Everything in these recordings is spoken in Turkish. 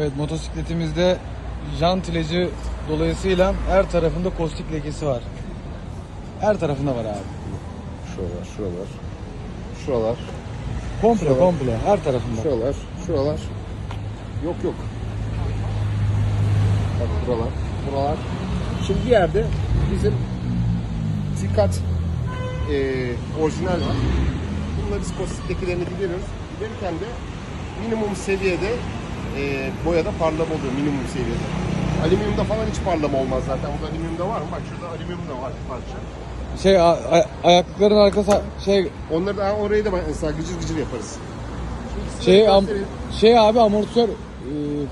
Evet motosikletimizde jant ilacı dolayısıyla her tarafında kostik lekesi var. Her tarafında var abi. Şuralar, şuralar. Şuralar, Komple Şuralar. komple her tarafında. şuralar, şuralar. Yok yok. Bak buralar, buralar. Şimdi bir yerde bizim Tikat eee orijinal var. Bunları biz kostiktekilerini gideriyoruz. Giderken de minimum seviyede eee boyada parlama oluyor minimum seviyede. Alüminyumda falan hiç parlama olmaz zaten. Burada alüminyumda var mı? Bak şurada alüminyum da var bir parça. Şey a- a- ayaklıkların arkası şey Onları da orayı da mesela gıcır gıcır yaparız. Şimdi ikisini şey de am- göstereyim. şey abi amortisör e,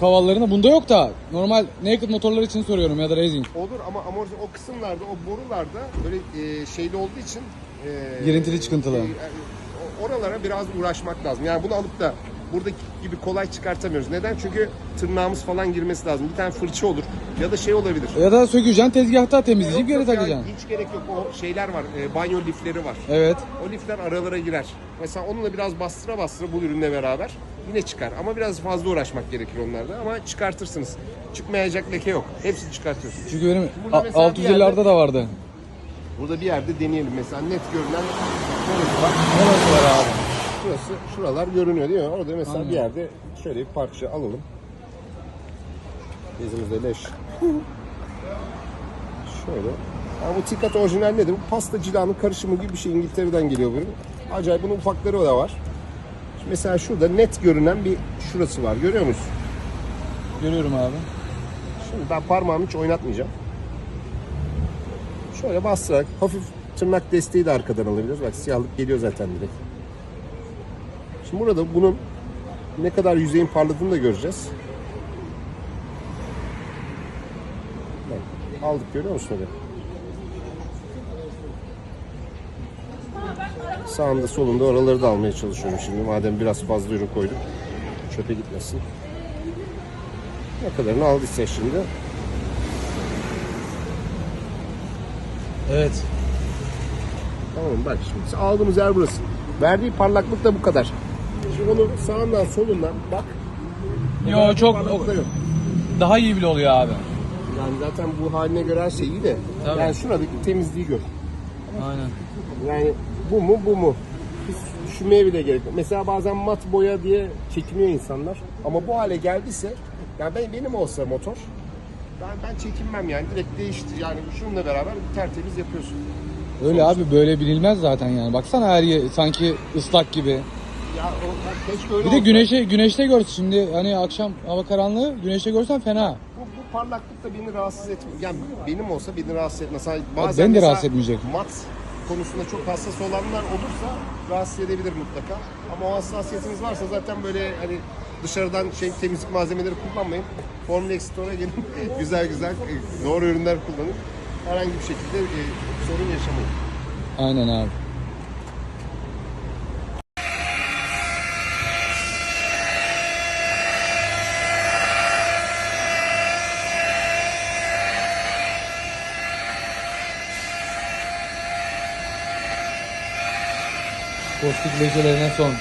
kavallarında bunda yok da normal naked motorlar için soruyorum ya da racing. Olur ama amorti o kısımlarda, o borularda böyle e, şeyli olduğu için e, Girintili çıkıntılı. e, o- oralara biraz uğraşmak lazım. Yani bunu alıp da buradaki gibi kolay çıkartamıyoruz. Neden? Çünkü tırnağımız falan girmesi lazım. Bir tane fırça olur ya da şey olabilir. Ya da sökeceksin tezgahta temizleyip geri takacaksın. hiç gerek yok. O şeyler var. e, banyo lifleri var. Evet. O lifler aralara girer. Mesela onunla biraz bastıra bastıra bu ürünle beraber yine çıkar. Ama biraz fazla uğraşmak gerekir onlarda. Ama çıkartırsınız. Çıkmayacak leke yok. Hepsini çıkartıyorsunuz. Çünkü benim Burada mesela bir 650'larda da vardı. Burada bir yerde deneyelim mesela net görünen neresi var? Neresi var abi? Şurası, şuralar görünüyor değil mi? Orada mesela Aynen. bir yerde şöyle bir parça alalım. Bezimizde leş. Şöyle. Yani bu tikat orijinal nedir? Bu pasta cilanın karışımı gibi bir şey. İngiltere'den geliyor bu ürün. Acayip bunun ufakları da var. Şimdi mesela şurada net görünen bir şurası var. Görüyor musun? Görüyorum abi. Şimdi ben parmağımı hiç oynatmayacağım. Şöyle bastırarak hafif tırnak desteği de arkadan alabiliriz. Bak siyahlık geliyor zaten direkt. Şimdi burada bunun ne kadar yüzeyin parladığını da göreceğiz. Bak, aldık görüyor musun orada? Sağında solunda oraları da almaya çalışıyorum şimdi. Madem biraz fazla ürün koyduk. Çöpe gitmesin. Ne kadarını aldıysa şimdi. Evet. Tamam bak şimdi aldığımız yer burası. Verdiği parlaklık da bu kadar. Onu sağından solundan bak. Yo çok yok. daha iyi bile oluyor abi. Yani zaten bu haline göre her şey iyi de. Tabii. Yani şuradaki temizliği gör. Aynen. Yani bu mu bu mu? Hiç düşünmeye bile gerek yok. Mesela bazen mat boya diye çekiniyor insanlar. Ama bu hale geldiyse yani ben, benim olsa motor ben, ben çekinmem yani direkt değişti. Yani şununla beraber tertemiz yapıyorsun. Öyle abi böyle bilinmez zaten yani. Baksana her yer sanki ıslak gibi. Bir de güneşe güneşte görsün şimdi hani akşam hava karanlığı güneşte görsen fena. Bu, bu parlaklık da beni rahatsız etmiyor. Yani benim olsa beni rahatsız etmez. Hani beni de mesela rahatsız etmeyecek. Mat konusunda çok hassas olanlar olursa rahatsız edebilir mutlaka. Ama o hassasiyetiniz varsa zaten böyle hani dışarıdan şey temizlik malzemeleri kullanmayın. Formula Store'a gelin güzel güzel e, doğru ürünler kullanın. Herhangi bir şekilde e, sorun yaşamayın. Aynen abi. Koltuk becerilerine son.